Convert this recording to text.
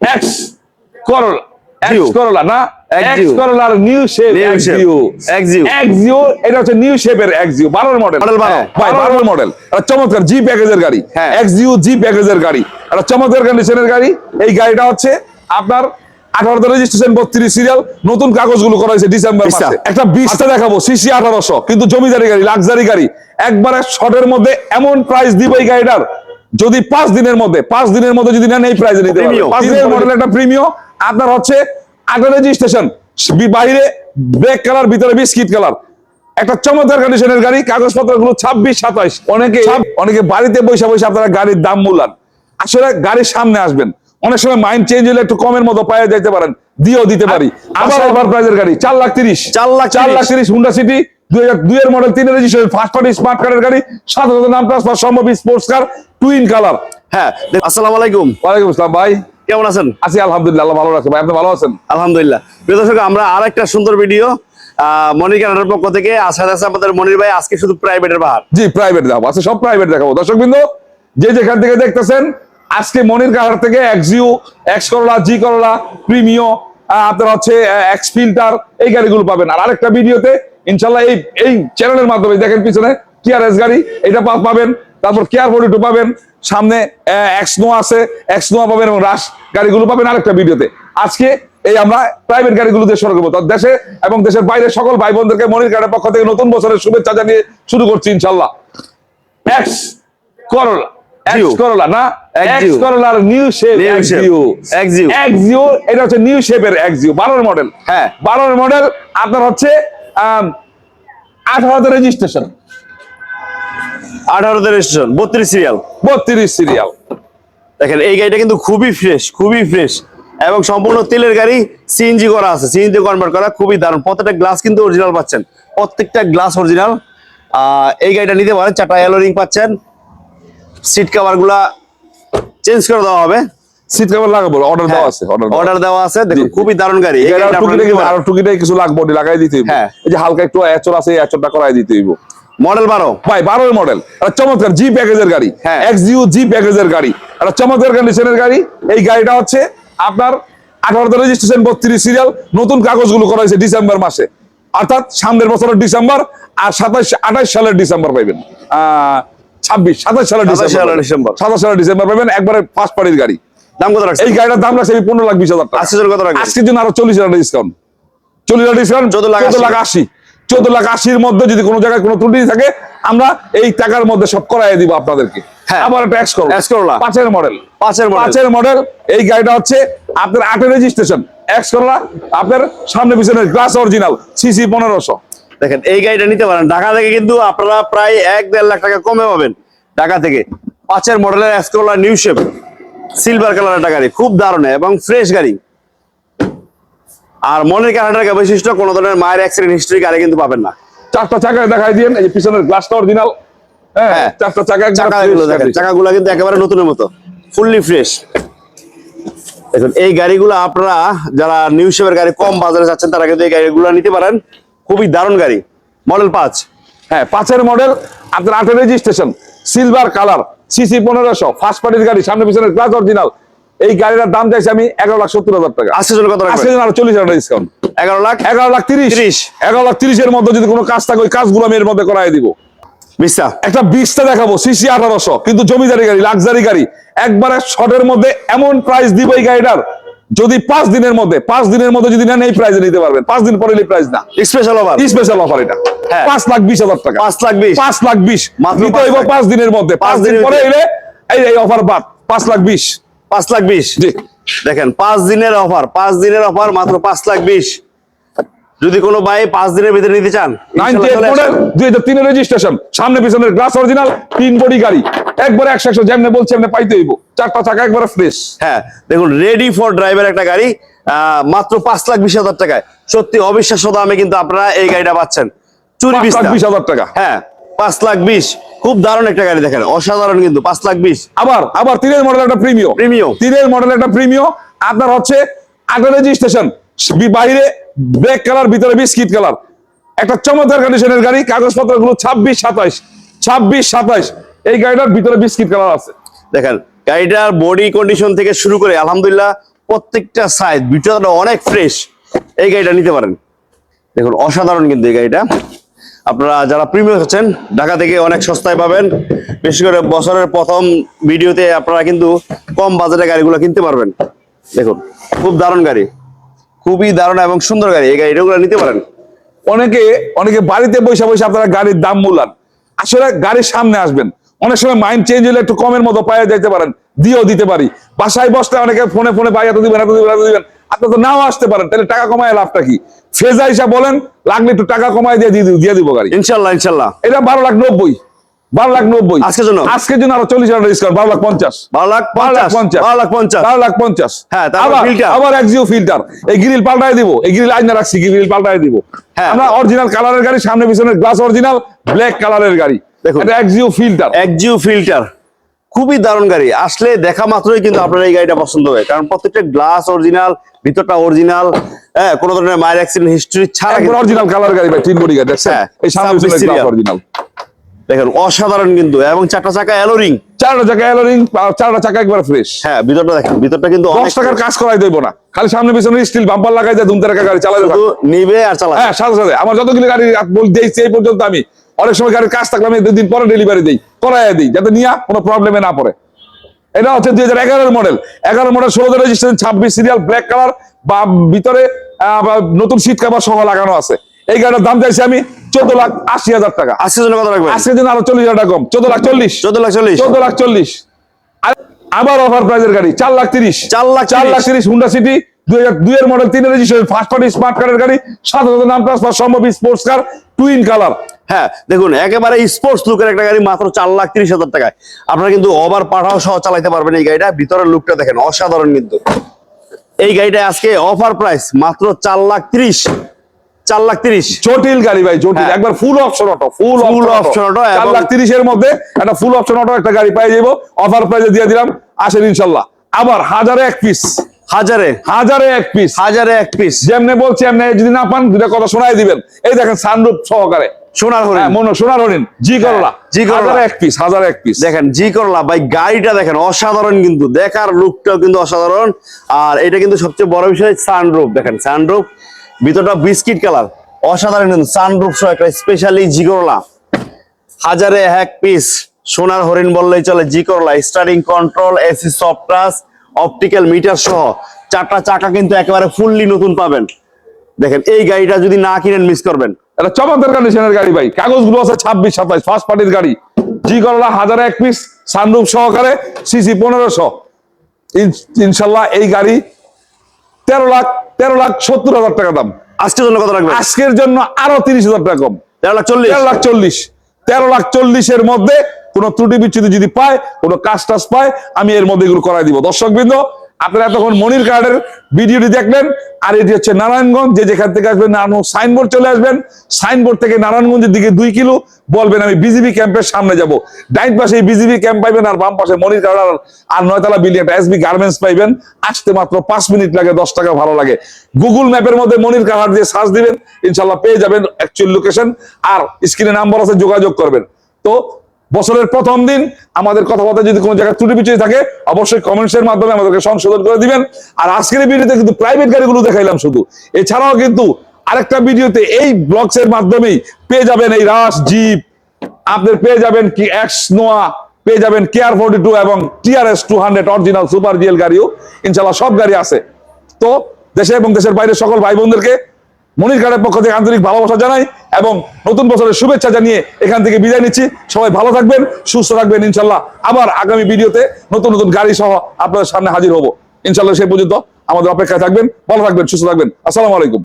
X Corolla X Corolla না? X করলার new shape New X shape. View X View. X view এটা হচ্ছে new শেপের x 12 এর মডেল 12 ভাই 12 মডেল এটা চমৎকার জি প্যাকেজের গাড়ি। হ্যাঁ। জি প্যাকেজের গাড়ি। এটা চমৎকার কন্ডিশনের গাড়ি। এই গাড়িটা হচ্ছে আপনার আঠারোতে রেজিস্ট্রেশন বত্রিশ সিরিয়াল নতুন কাগজগুলো করা হয়েছে ডিসেম্বর। মাসে। একটা বিশটা দেখাবো সিসি আঠারোশো কিন্তু জমিদারি গাড়ি লাক্সারি গাড়ি। একবারে শর্টের মধ্যে এমন প্রাইস দিব এই গাড়িটার। যদি পাঁচ দিনের মধ্যে পাঁচ দিনের মধ্যে যদি নেন এই প্রাইসে নিতে পারবেন। পাঁচ দিনের মডেল একটা প্রিমিয়াম আপনার হচ্ছে আঠারো রেজিস্ট্রেশন বাইরে ব্ল্যাক কালার ভিতরে বিস্কিট কালার একটা চমৎকার কন্ডিশনের গাড়ি কাগজপত্রগুলো ছাব্বিশ সাতাইশ। অনেকে অনেকে বাড়িতে বসে বসে আপনারা গাড়ির দাম মূলান আসলে গাড়ির সামনে আসবেন। অনেক সময় মাইন্ড চেঞ্জ হলে একটু কমের মতো পায়ে যেতে পারেন। দিয়েও দিতে পারি। আবার ওভার প্রাইজের গাড়ি চার লাখ তিরিশ। চার লাখ চার লাখ। তিরিশ। হুন্ডা সিটি দুই হাজার দুই এর মডেল তিনের রেজিস্ট্রেশন ফার্স্ট পার্টি স্মার্ট কারের গাড়ি সাত হাজার নাম ট্রান্সফার সম্ভব স্পোর্টস কার টুইন কালার হ্যাঁ আসসালামু আলাইকুম। ওয়ালাইকুম আসসালাম ভাই। কেমন আছেন? আছি আলহামদুলিল্লাহ ভালো রাখছে ভাই। আপনি ভালো আছেন? আলহামদুলিল্লাহ। প্রিয় দর্শক আমরা আর একটা সুন্দর ভিডিও মনির কানাডার পক্ষ থেকে আশা আছে আমাদের মনির ভাই আজকে শুধু প্রাইভেটের বাহার। জি প্রাইভেট দেখাবো আচ্ছা সব প্রাইভেট দেখাবো। দর্শক বিন্দু যে যেখান থেকে দেখতেছেন আজকে মনির কাহার থেকে এক্সিউ এক্স করলা জি করলা প্রিমিও আপনার হচ্ছে এক্স ফিল্টার এই গাড়িগুলো পাবেন। আর আরেকটা ভিডিওতে ইনশাল্লাহ এই এই চ্যানেলের মাধ্যমে দেখেন পিছনে কিয়ার এস গাড়ি এটা পাবেন তারপর কেয়ার ফোর্টি টু পাবেন সামনে এক্স নো আছে এক্স নোয়া পাবেন এবং রাশ গাড়িগুলো পাবেন আরেকটা ভিডিওতে। আজকে এই আমরা প্রাইভেট গাড়িগুলো দিয়ে শুরু করব। দেশে এবং দেশের বাইরে সকল ভাই বোনদেরকে মনির কার্ডের পক্ষ থেকে নতুন বছরের শুভেচ্ছা জানিয়ে শুরু করছি ইনশাল্লাহ। এক্স করলা করলা না? এক্স করলার new shape New X shape. View X View. X view এটা হচ্ছে নিউ শেপের এক্স ভিউ 12 এর মডেল হ্যাঁ। 12 মডেল আপনার হচ্ছে আঠারোতে রেজিস্ট্রেশন আঠারোতে রেজিস্ট্রেশন বত্রিশ সিরিয়াল বত্রিশ সিরিয়াল দেখেন এই গাড়িটা কিন্তু খুবই ফ্রেশ খুবই ফ্রেশ এবং সম্পূর্ণ তেলের গাড়ি সিএনজি করা আছে। সিএনজি কনভার্ট করা খুবই দারুণ। প্রত্যেকটা গ্লাস কিন্তু অরিজিনাল পাচ্ছেন। প্রত্যেকটা গ্লাস অরিজিনাল এই গাড়িটা নিতে পারেন। চারটা এলোরিং পাচ্ছেন। সিট কভারগুলা চেঞ্জ করে দেওয়া হবে। সিট কভার লাগাবো অর্ডার দেওয়া আছে অর্ডার অর্ডার দেওয়া আছে দেখুন খুবই দারুণ গাড়ি। এই গাড়িটা আপনারা নিতে পারেন। আর টুকিটাই কিছু লাগবে লাগাই দিতে হইব। এই যে হালকা একটু এচর আছে এচরটা করাই দিতে হইব। মডেল বারো। ভাই বারো মডেল একটা চমৎকার জি প্যাকেজের গাড়ি। জি প্যাকেজের গাড়ি। একটা চমৎকার কন্ডিশনের গাড়ি। এই গাড়িটা হচ্ছে আপনার আঠারোতে রেজিস্ট্রেশন বত্রিশ সিরিয়াল নতুন কাগজগুলো করা হয়েছে ডিসেম্বর মাসে। অর্থাৎ সামনের বছরের ডিসেম্বর আর সাতাশ আঠাশ সালের ডিসেম্বর পাইবেন। আহ ছাব্বিশ সাতাশ সালের ডিসেম্বর। সাতাশ সালের ডিসেম্বর পাবেন একবারে ফার্স্ট পার্টির গাড়ি। দাম কত রাখছে এই গাড়িটার দাম রাখছে পনেরো লাখ বিশ হাজার টাকা। জন্য কত রাখবেন? আজকের জন্য আরও চল্লিশ হাজার ডিসকাউন্ট চল্লিশ হাজার ডিসকাউন্ট 14 লাখ চোদ্দ আশি। লাখ আশি। চোদ্দ লাখ আশির মধ্যে যদি কোনো জায়গায় কোনো ত্রুটি থাকে আমরা এই টাকার মধ্যে সব করাই দিব আপনাদেরকে। হ্যাঁ। আবার ট্যাক্স করো X Corolla। পাঁচের মডেল পাঁচের model। পাঁচের মডেল এই গাড়িটা হচ্ছে আপনার আটের রেজিস্ট্রেশন এক্স করলা আপনার সামনে পিছনে গ্লাস অরিজিনাল সিসি পনেরোশো। দেখেন এই গাড়িটা নিতে পারেন। ঢাকা থেকে কিন্তু আপনারা প্রায় এক দেড় লাখ টাকা কমে পাবেন। ঢাকা থেকে। পাঁচের মডেলের এসকোলা নিউ শেপ সিলভার কালার একটা গাড়ি খুব দারুণ এবং ফ্রেশ গাড়ি। আর মনের কানাডার বৈশিষ্ট্য কোনো ধরনের মায়ের অ্যাক্সিডেন্ট হিস্ট্রি গাড়ি কিন্তু পাবেন না। চারটা চাকা দেখাই দিন এই যে পিছনের গ্লাসটা অরিজিনাল হ্যাঁ হ্যাঁ। চারটা চাকা চাকাগুলো দেখেন। চাকাগুলো কিন্তু একেবারে নতুনের মতো ফুললি ফ্রেশ দেখুন এই গাড়িগুলো আপনারা যারা নিউ শেপের গাড়ি কম বাজারে যাচ্ছেন তারা কিন্তু এই গাড়িগুলো নিতে পারেন। খুবই দারুণ গাড়ি মডেল পাঁচ। হ্যাঁ পাঁচের মডেল আপনার আটের রেজিস্ট্রেশন সিলভার কালার সিসি পনেরোশো ফার্স্ট পার্টির গাড়ি সামনে পিছনে গ্লাস অরিজিনাল এই গাড়িটার দাম চাইছে আমি এগারো লাখ সত্তর হাজার টাকা। আজকের জন্য কত রাখবেন? আরও চল্লিশ হাজার ডিসকাউন্ট এগারো লাখ এগারো লাখ তিরিশ। 30 এগারো লাখ তিরিশের মধ্যে যদি কোনো কাজ থাকে ওই কাজগুলো আমি এর মধ্যে করাই দিব। বিশটা। একটা বিশটা দেখাবো সিসি আঠারোশো কিন্তু জমিদারি গাড়ি লাক্সারি গাড়ি। একবারে শর্টের মধ্যে এমন প্রাইস দিব এই গাড়িটার যদি পাঁচ দিনের মধ্যে পাঁচ দিনের মধ্যে যদি নেন এই প্রাইসে নিতে পারবেন। পাঁচ দিন পরে এই প্রাইস না। স্পেশাল অফার স্পেশাল অফার এটা। পাঁচ লাখ বিশ হাজার টাকা। পাঁচ লাখ বিশ। পাঁচ লাখ বিশ। মাত্র নিতে পাঁচ হইব পাঁচ দিনের মধ্যে। পাঁচ দিন পরে এলে এই এই অফার বাদ। পাঁচ লাখ বিশ। পাঁচ লাখ বিশ। জি। দেখেন পাঁচ দিনের অফার পাঁচ দিনের অফার মাত্র পাঁচ লাখ বিশ। যদি কোনো ভাই পাঁচ দিনের ভিতরে নিতে চান। দুই হাজার তিনের রেজিস্ট্রেশন সামনে পিছনের গ্লাস অরিজিনাল তিন বডি গাড়ি। একবারে একশো একশো যেমনি বলছি এমনি পাইতে হইব। চারটা চাকা একবারে ফ্রেশ হ্যাঁ দেখুন রেডি ফর ড্রাইভার একটা গাড়ি আহ, মাত্র পাঁচ লাখ বিশ হাজার টাকায়। সত্যি অবিশ্বাস্য দামে কিন্তু আপনারা এই গাড়িটা পাচ্ছেন। চুরি বিশ হাজার টাকা। হ্যাঁ পাঁচ লাখ বিশ। খুব দারুণ একটা গাড়ি দেখেন অসাধারণ কিন্তু পাঁচ লাখ বিশ। আবার আবার তিনের মডেল একটা প্রিমিয়ম Premium। তিনের মডেল একটা প্রিমিয়ম আপনার হচ্ছে রেজিস্ট্রেশন বাইরে ব্ল্যাক কালার ভিতরে বিস্কিট কালার একটা চমৎকার কন্ডিশনের গাড়ি কাগজপত্রগুলো ছাব্বিশ সাতাইশ ছাব্বিশ সাতাইশ। এই গাড়িটার ভিতরে বিস্কিট কালার আছে। দেখেন গাড়িটার বডি কন্ডিশন থেকে শুরু করে আলহামদুলিল্লাহ প্রত্যেকটা সাইজ ভিতরটা অনেক ফ্রেশ এই গাড়িটা নিতে পারেন। দেখুন অসাধারণ কিন্তু এই গাড়িটা। আপনারা যারা প্রিমিয়াম হচ্ছেন ঢাকা থেকে অনেক সস্তায় পাবেন। বিশেষ করে বছরের প্রথম ভিডিওতে আপনারা কিন্তু কম বাজেটে গাড়িগুলো কিনতে পারবেন। দেখুন, খুব দারুণ গাড়ি। খুবই দারুণ এবং সুন্দর গাড়ি। এই গাড়িগুলো নিতে পারেন। অনেকে অনেকে বাড়িতে বসে বসে আপনারা গাড়ির দাম মূলান আসলে গাড়ির সামনে আসবেন। অনেক সময় মাইন্ড চেঞ্জ হলে একটু কমের মতো পায়ে যাইতে পারেন, দিয়েও দিতে পারি। বাসায় বসতে অনেকে ফোনে ফোনে পাই এত দিবেন এত দিবেন এত দিবেন। আপনি তো নাও আসতে পারেন তাহলে টাকা কমায় লাভটা কি? ফেজা হিসাব বলেন লাগলে একটু টাকা কমায় দিয়ে দিয়ে দিয়ে দিব গাড়ি। ইনশাল্লাহ ইনশাল্লাহ। এটা বারো লাখ নব্বই বারো লাখ নব্বই। আজকের জন্য? আজকের জন্য আরও চল্লিশ হাজার ডিসকাউন্ট বারো লাখ পঞ্চাশ। বারো লাখ পঞ্চাশ বারো লাখ পঞ্চাশ। বারো লাখ পঞ্চাশ। হ্যাঁ, আবার। আবার এক্সিও ফিল্টার এই গ্রিল পাল্টাই দিব এই গ্রিল আইনা রাখছি গ্রিল পাল্টাই দিব। হ্যাঁ। আমরা অরিজিনাল কালারের গাড়ি সামনে পিছনের গ্লাস অরিজিনাল ব্ল্যাক কালারের গাড়ি। দেখুন। এটা এক্সিও ফিল্টার একজিও ফিল্টার খুবই দারুণ গাড়ি। আসলে দেখা মাত্রই কিন্তু আপনার এই গাড়িটা পছন্দ হবে কারণ প্রত্যেকটা গ্লাস অরিজিনাল ভিতরটা অরিজিনাল হ্যাঁ কোনো ধরনের মায়ের অ্যাক্সিডেন্ট হিস্ট্রি ছাড়া অরিজিনাল কালার গাড়ি ভাই তিন বডি গাড়ি দেখছেন? হ্যাঁ, এই সামনে। অরিজিনাল দেখেন অসাধারণ কিন্তু এবং চারটা চাকা অ্যালোরিং চারটা চাকা এলোরিং চারটা চাকা একবার ফ্রেশ হ্যাঁ ভিতরটা দেখেন ভিতরটা কিন্তু দশ অনেক টাকার কাজ করাই দেবো না। খালি সামনে পিছনে স্টিল বাম্পার লাগাই যায় দুমতে টাকা গাড়ি চালাতে শুধু নিবে আর চালাবে। হ্যাঁ সাথে সাথে। আমার যতগুলো গাড়ি দিয়েছি এই পর্যন্ত আমি। অনেক সময় গাড়ির কাজ থাকলে আমি দুদিন পরে ডেলিভারি দিই করাই দিই যাতে নিয়ে কোনো প্রবলেমে না পড়ে। এটা হচ্ছে দুই হাজার এগারোর মডেল এগারো মডেল ষোলো রেজিস্ট্রেশন ছাব্বিশ সিরিয়াল ব্ল্যাক কালার বা ভিতরে নতুন সিট কাভার সহ লাগানো আছে। এই গাড়ির দাম চাইছি আমি চোদ্দ লাখ আশি হাজার টাকা। আশি হাজার কত লাগবে আজকের জন্য আরও চল্লিশ হাজার টাকা কম। চোদ্দ লাখ চল্লিশ। চোদ্দ লাখ চল্লিশ। চোদ্দ লাখ চল্লিশ। আবার অফার প্রাইজের গাড়ি চার লাখ তিরিশ। চার লাখ চার লাখ তিরিশ। হুন্ডা সিটি দুই হাজার দুইয়ের মডেল তিনের রেজিস্ট্রেশন ফার্স্ট পার্টি স্মার্ট কারের গাড়ি সাত হাজার নাম ট্রান্সফার সম্ভব স্পোর্টস কার টুইন কালার হ্যাঁ দেখুন একেবারে স্পোর্টস লুকের একটা গাড়ি মাত্র চার লাখ তিরিশ হাজার টাকায়। আপনারা কিন্তু ওভার পাঠাও সহ চালাতে পারবেন এই গাড়িটা। ভিতরের লুকটা দেখেন অসাধারণ কিন্তু। এই গাড়িটা আজকে অফার প্রাইস মাত্র চার লাখ তিরিশ। চার লাখ তিরিশ। জটিল গাড়ি ভাই জটিল। হ্যাঁ। একবার full option auto full Full option auto চার লাখ তিরিশের মধ্যে একটা ফুল অপশন অটো একটা গাড়ি পাই যাব অফার প্রাইজে দিয়ে দিলাম আসেন ইনশাল্লাহ। আবার হাজারে এক পিস হাজারে। হাজারে এক পিস হাজারে এক পিস যেমনে বলছি এমনি যদি না পান দুটা কথা শোনাই দিবেন। এই দেখেন সানরূপ সহকারে। সোনার হরিণ। হ্যাঁ সোনার হরিণ। জি করলা। জি করলা। হাজারে এক পিস হাজারে এক পিস দেখেন জি করলা। ভাই গাড়িটা দেখেন অসাধারণ কিন্তু। দেখার লুকটাও কিন্তু অসাধারণ। আর এটা কিন্তু সবচেয়ে বড় বিষয় সানরুফ দেখেন সানরুফ ভিতরটা বিস্কিট কালার অসাধারণ কিন্তু সানরুফ সহ একটা স্পেশালি জি করলা। হাজারে এক পিস সোনার হরিণ বললেই চলে G Corolla. Steering control AC soft touch optical meter সহ চারটা চাকা কিন্তু একেবারে ফুললি নতুন পাবেন। দেখেন এই গাড়িটা যদি না কিনেন মিস করবেন। এটা চমৎকার কন্ডিশনের গাড়ি ভাই। কাগজগুলো আছে ছাব্বিশ সাতাইশ ফার্স্ট পার্টির গাড়ি। জি করলা হাজারে এক পিস সানরুফ সহকারে সিসি পনেরোশো। ইনশাল্লাহ এই গাড়ি তেরো লাখ তেরো লাখ সত্তর হাজার টাকা দাম। আজকের জন্য কত রাখবেন? আজকের জন্য আরও তিরিশ হাজার টাকা কম। তেরো লাখ চল্লিশ। তেরো লাখ চল্লিশ। তেরো লাখ চল্লিশের মধ্যে কোন ত্রুটি বিচ্ছুতি যদি পায়, কোনো কাজ টাজ পায়, আমি এর মধ্যে এগুলো করাই দিব। দর্শক বৃন্দ আপনারা এতক্ষণ মনির কার্ডের ভিডিওটি দেখলেন, আর এটি হচ্ছে নারায়ণগঞ্জ, যে যেখান থেকে আসবেন নারায়ণ সাইনবোর্ড চলে আসবেন, সাইনবোর্ড থেকে নারায়ণগঞ্জের দিকে দুই কিলো বলবেন, আমি বিজিবি ক্যাম্পের সামনে যাব। ডাইন পাশে বিজিবি ক্যাম্প পাইবেন, আর বাম পাশে মনির কার্ড, আর- নয়তলা বিল্ডিং একটা এসবি গার্মেন্টস পাইবেন। আসতে মাত্র পাঁচ মিনিট লাগে, দশ টাকা ভালো লাগে। গুগল ম্যাপের মধ্যে মনির কাহার দিয়ে সার্চ দিবেন, ইনশাল্লাহ পেয়ে যাবেন অ্যাকচুয়াল লোকেশন আর স্ক্রিনে নাম্বার আছে, যোগাযোগ করবেন। তো বছরের প্রথম দিন আমাদের কথাবার্তা যদি কোনো জায়গায় ত্রুটি পিছিয়ে থাকে, অবশ্যই কমেন্টস এর মাধ্যমে আমাদেরকে সংশোধন করে দিবেন। আর আজকের ভিডিওতে কিন্তু প্রাইভেট গাড়িগুলো দেখাইলাম শুধু। এছাড়াও কিন্তু আরেকটা ভিডিওতে এই ব্লগস এর মাধ্যমেই পেয়ে যাবেন এই রাস জিপ আপনার পেয়ে যাবেন কি এক্স নোয়া পেয়ে যাবেন কেয়ার ফোর্টি টু এবং TRS two hundred original super GL গাড়িও। ইনশাল্লাহ সব গাড়ি আছে। তো দেশে এবং দেশের বাইরে সকল ভাই বোনদেরকে মনির কার্ডের পক্ষ থেকে আন্তরিক ভালোবাসা জানাই। এবং নতুন বছরের শুভেচ্ছা জানিয়ে এখান থেকে বিদায় নিচ্ছি। সবাই ভালো থাকবেন, সুস্থ থাকবেন, ইনশাল্লাহ। আবার আগামী ভিডিওতে নতুন নতুন গাড়ি সহ আপনাদের সামনে হাজির হব। ইনশাল্লাহ সে পর্যন্ত আমাদের অপেক্ষায় থাকবেন, ভালো থাকবেন, সুস্থ থাকবেন। আসসালামু আলাইকুম।